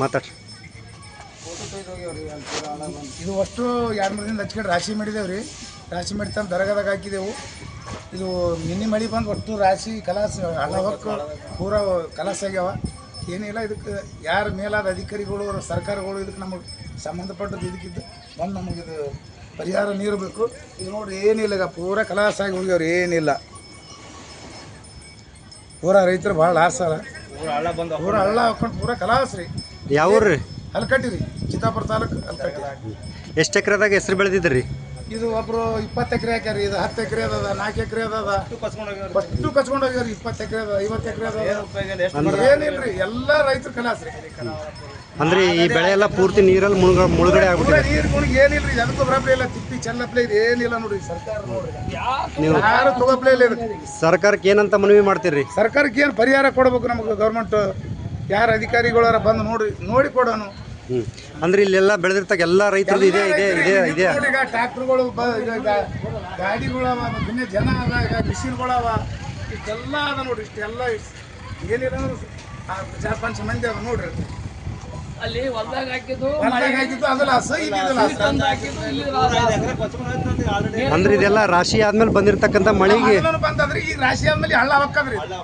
ಮಾತಾಡ್ರಿ. ಇದು ಅಷ್ಟು ಎರಡು ಮೂರು ದಿನ ಹಚ್ಕೊಂಡು ರಾಶಿ ಮಾಡಿದೇವು ರೀ ರಾಶಿ ಮಾಡಿ ತಂದು ದರಗದಾಗ ಹಾಕಿದೆವು. ಇದು ನಿನ್ನೆ ಮಳೆ ಬಂದು ಒಟ್ಟು ರಾಶಿ, ಕಲಾಸ ಹಣ ಹೊಕ್ಕು ಪೂರ ಕಲಾಸ ಆಗ್ಯಾವ. ಏನಿಲ್ಲ, ಇದಕ್ಕೆ ಯಾರು ಮೇಲಾದ ಅಧಿಕಾರಿಗಳು, ಸರ್ಕಾರಗಳು ಇದಕ್ಕೆ ನಮಗೆ ಸಂಬಂಧಪಟ್ಟದ್ದು ಇದಕ್ಕಿದ್ದು ಬಂದು ಇದು ಪರಿಹಾರ ನೀರು ಬೇಕು ಇದು ನೋಡಿ ಏನಿಲ್ಲ, ಈಗ ಪೂರ ಕಲಾಸ ಆಗಿ ಹೋಗ್ಯಾವ್ರಿ, ಏನಿಲ್ಲ. ಪೂರ ರೈತರು ಭಾಳ ಲಾಸ್ ಪೂರ ಹಳ್ಳ ಹಾಕೊಂಡು ಪೂರ ಕಲಾಸ ರೀ ಯಾವ ಊರು ರೀ? ಹಲ್ಕಟ್ಟಿ ರೀ ಚಿತ್ತಾಪುರ ತಾಲೂಕು ಹಲ್ಕಟ್ಟಿ ಎಷ್ಟು ಎಕರೆದಾಗ ಹೆಸರು ಬೆಳೆದಿದ್ರಿ? ಇದು ಒಬ್ರು ಇಪ್ಪತ್ತು ಎಕರೆ ಹಾಕ್ಯಾರ ಇದು ಹತ್ತು ಎಕರೆ ಅದ ನಾಲ್ಕು ಎಕರೆ ಅದ. ಅಷ್ಟು ಕಚ್ಕೊಂಡು ಹೋಗ್ಯಾರ ಇಪ್ಪತ್ತು ಎಕರೆ ಅದ ಐವತ್ತು ಎಕರೆ ಅದ. ಏನಿಲ್ರಿ ಎಲ್ಲ ರೈತರು ಕಲಾಸ್ ರೀ. ಅಂದ್ರೆ ಈ ಬೆಳೆ ಎಲ್ಲ ಪೂರ್ತಿ ನೀರಲ್ಲಿ ಮುಳುಗ ಮುಳುಗಡೆ ಆಗ್ಬಿಟ್ಟಿದೆ. ನೀರು ಗುಣಿಗೆ ಏನಿಲ್ರಿ ಅದಕ್ಕೂ ಬರಪ್ಲೇ ಇಲ್ಲ ತಿಪ್ಪಿ ಚೆಲ್ಲಪ್ಲೇ ಇದೆ ಏನಿಲ್ಲ ನೋಡ್ರಿ ಸರ್ಕಾರ ನೋಡ್ರಿ. ನೀವು ಯಾರು ತಗೋಪ್ಲೇ ಇಲ್ಲ ಇದು ಸರ್ಕಾರಕ್ಕೆ ಏನಂತ ಮನವಿ ಮಾಡ್ತೀರಿ? ಸರ್ಕಾರಕ್ಕೆ ಏನು ಪರಿಹಾರ ಕೊಡ್ಬೇಕು ನಮಗೆ ಗೌರ್ಮೆಂಟ್? ಯಾರು ಅಧಿಕಾರಿಗಳಾರ ಬಂದು ನೋಡಿ ನೋಡಿ ಕೊಡೋನು? ಹ್ಮ್. ಅಂದ್ರೆ ಇಲ್ಲೆಲ್ಲ ಬೆಳೆದಿರ್ತಕ್ಕ ಎಲ್ಲ ರೈತರದ್ದು ಇದೆ ಇದೆ ಇದೆ ಇದೆ. ನೋಡಿ ಈಗ ಟ್ರ್ಯಾಕ್ಟರ್ಗಳು ಗಾಡಿಗಳವ ಇನ್ನೇ ಜನ ಅದ ಈಗ ಮಿಷಿನ್ಗಳವ ಇಷ್ಟೆಲ್ಲ ಅದ ನೋಡ್ರಿ ಇಷ್ಟೆಲ್ಲ ಇಷ್ಟ್- ಏನಿಲ್ಲ ಚಾರ್ ಪಂಚ ಮಂದಿ ಅದ ನೋಡ್ರಿ ಅಲ್ಲಿ ಹೊಲ್ದಾಗ ಹಾಕಿದ್ದು ಹೊಲ್ದಾಗ ಹಾಕಿದ್ದು ಅದಲ್ಲ ಹಸ ಇದ್ದಿದ್ದಲ್ಲ ಹಸ. ತಂದು ಹಾಕಿದ್ದು ಇಲ್ಲಿ ಅಂದ್ರೆ ಇದೆಲ್ಲ ರಾಶಿ ಆದ್ಮೇಲೆ ಬಂದಿರತಕ್ಕಂಥ ಮಳೆಗೆ. ಬಂದದ್ರಿ ಈಗ ರಾಶಿ ಆದ್ಮೇಲೆ ಹಳ್ಳ ಹಾಕದ್ರಿ. ಹಳ್ಳ